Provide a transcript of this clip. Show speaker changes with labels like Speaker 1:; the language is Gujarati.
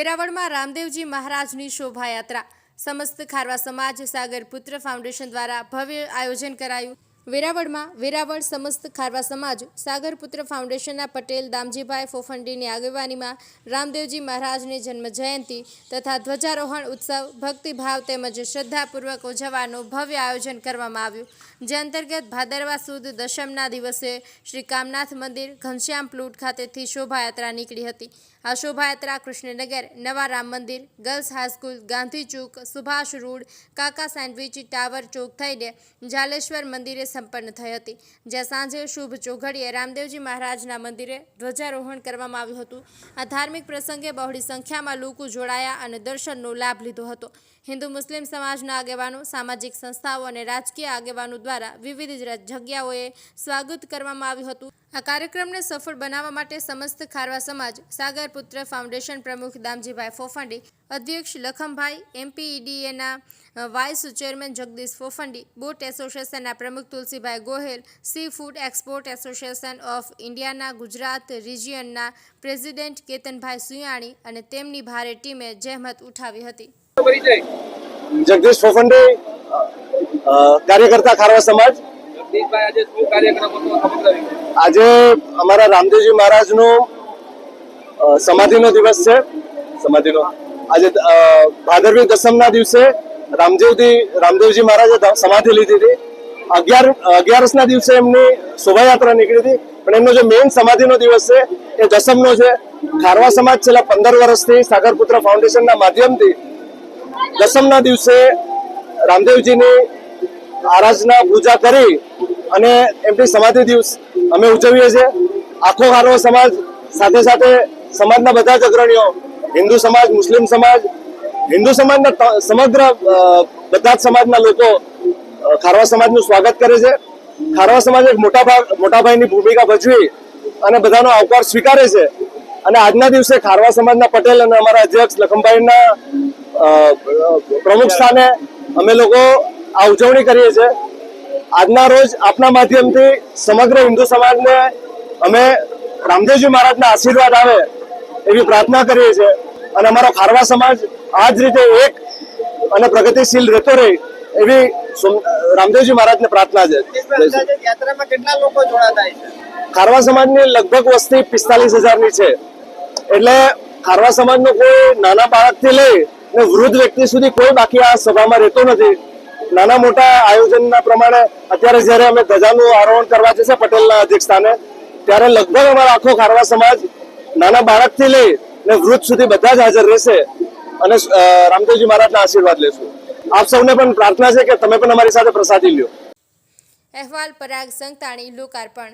Speaker 1: વેરાવળમાં રામદેવજી મહારાજની શોભાયાત્રા. સમસ્ત ખારવા સમાજ સાગર પુત્ર ફાઉન્ડેશન દ્વારા ભવ્ય આયોજન કરાયું. વેરાવળમાં વેરાવળ સમસ્ત ખારવા સમાજ, સાગરપુત્ર ફાઉન્ડેશનના પટેલ, દામજીભાઈ ફોફંડીની આગેવાનીમાં રામદેવજી મહારાજની જન્મ જયંતિ તથા ધ્વજારોહણ ઉત્સવ, ભક્તિભાવ તેમજ શ્રદ્ધાપૂર્વક ઉજવવાનું ભવ્ય આયોજન કરવામાં આવ્યું. જે અંતર્ગત ભાદરવા સુદ દશમના દિવસે શ્રી કામનાથ મંદિર, ઘનશ્યામ પ્લુટ ખાતેથી શોભાયાત્રા નીકળી હતી. આ શોભાયાત્રા કૃષ્ણનગર, નવા Ram Mandir, girls high school, Gandhi Chowk, Subhash road, Kaka sandwich, tower Chowk થઈને જાલેશ્વર મંદિરે સંપન્ન થઈ હતી. જ્યાં સાંજે શુભ ચોઘડીએ રામદેવજી મહારાજના મંદિરે ધ્વજારોહણ કરવામાં આવ્યું હતું. આ ધાર્મિક પ્રસંગે બહોળી સંખ્યામાં લોકો જોડાયા અને દર્શનનો લાભ લીધો હતો. હિન્દુ મુસ્લિમ સમાજના આગેવાનો, સામાજિક સંસ્થાઓ અને રાજકીય આગેવાનો દ્વારા વિવિધ જગ્યાઓએ સ્વાગત કરવામાં આવ્યું હતું. આ કાર્યક્રમને સફળ બનાવવા માટે સમસ્ત ખારવા સમાજ, સાગરપુત્ર ફાઉન્ડેશન પ્રમુખ દામજીભાઈ ફોફંડી, અધ્યક્ષ Lakhambhai એમપીઈડીએના vice chairman Jagdish Fofandi, boat એસોસિએશનના પ્રમુખ Tulsibhai Gohel seafood export association of ઇન્ડિયાના ગુજરાત રિજિયનના પ્રેસિડેન્ટ કેતનભાઈ સુયાણી અને તેમની ભારે ટીમે જહેમત ઉઠાવી હતી.
Speaker 2: જગદીશ ફોફંડે કાર્યકર્તા ખારવા સમાજ.
Speaker 3: આજે
Speaker 2: અમારા રામદેવજી મહારાજનો સમાધિનો દિવસ છે. સમાધિનો. આજે ભાદરવી દસમના દિવસે રામદેવજી રામદેવજી મહારાજે સમાધિ લીધી હતી. અગિયાર અગિયારસના દિવસે એમની શોભાયાત્રા નીકળી હતી. પણ એમનો જે મેઇન સમાધિનો દિવસ છે, એ દસમનો છે. ખારવા સમાજ છેલ્લા પંદર વર્ષથી સાગરપુત્ર ફાઉન્ડેશનના માધ્યમથી દસમના દિવસે રામદેવજીની આરાધના, પૂજા કરી અને એમની સમાધિ દિવસ અમે ઉજવીએ છીએ. આખો ખારવો સમાજ, સાથે સાથે સમાજના બધા જ અગ્રણીઓ, હિન્દુ સમાજ, મુસ્લિમ સમાજ, હિન્દુ સમાજના સમગ્ર બધા જ સમાજના લોકો ખારવા સમાજનું સ્વાગત કરે છે. ખારવા સમાજ એક મોટા ભાગ, મોટા ભાઈની ભૂમિકા ભજવી અને બધાનો આવકાર સ્વીકારે છે. અને આજના દિવસે ખારવા સમાજના પટેલ અને અમારા અધ્યક્ષ લખમભાઈના પ્રમુખ સ્થાને અમે લોકો આ ઉજવણી કરીએ છીએ. આજના રોજ આપના માધ્યમથી સમગ્ર હિન્દુ સમાજને અમે રામદેવજી મહારાજના આશીર્વાદ આવે એવી પ્રાર્થના કરીએ છીએ. અને અમારો ખારવા સમાજ આ જ રીતે એક અને પ્રગતિશીલ રહેતો રહે એવી રામદેવજી રામદેવજી મહારાજને પ્રાર્થના છે.
Speaker 3: યાત્રામાં કેટલા લોકો જોડાતા છે?
Speaker 2: ખારવા સમાજની લગભગ વસ્તી પિસ્તાલીસ હજારની છે. એટલે ખારવા સમાજનો કોઈ નાના બાળકથી લઈ ને વૃદ્ધ વ્યક્તિ સુધી કોઈ બાકી આ સભામાં રહેતો નથી. નાના મોટા આયોજનના પ્રમાણે અત્યારે જ્યારે અમે ધજાનું આરોહણ કરવા જશે પટેલના અધ્યક્ષ સ્થાને ત્યારે લગભગ અમારો આખો ખારવા સમાજ નાના બાળકથી લઈ ને વૃદ્ધ સુધી બધા જ હાજર રહેશે. અને રામદેવજી મહારાજના આશીર્વાદ લેશું. આપ સૌને પણ પ્રાર્થના છે કે તમે પણ અમારી સાથે પ્રસાદી લ્યો.
Speaker 1: અહેવાલ પરાગ સંતાણી લોકાર્પણ.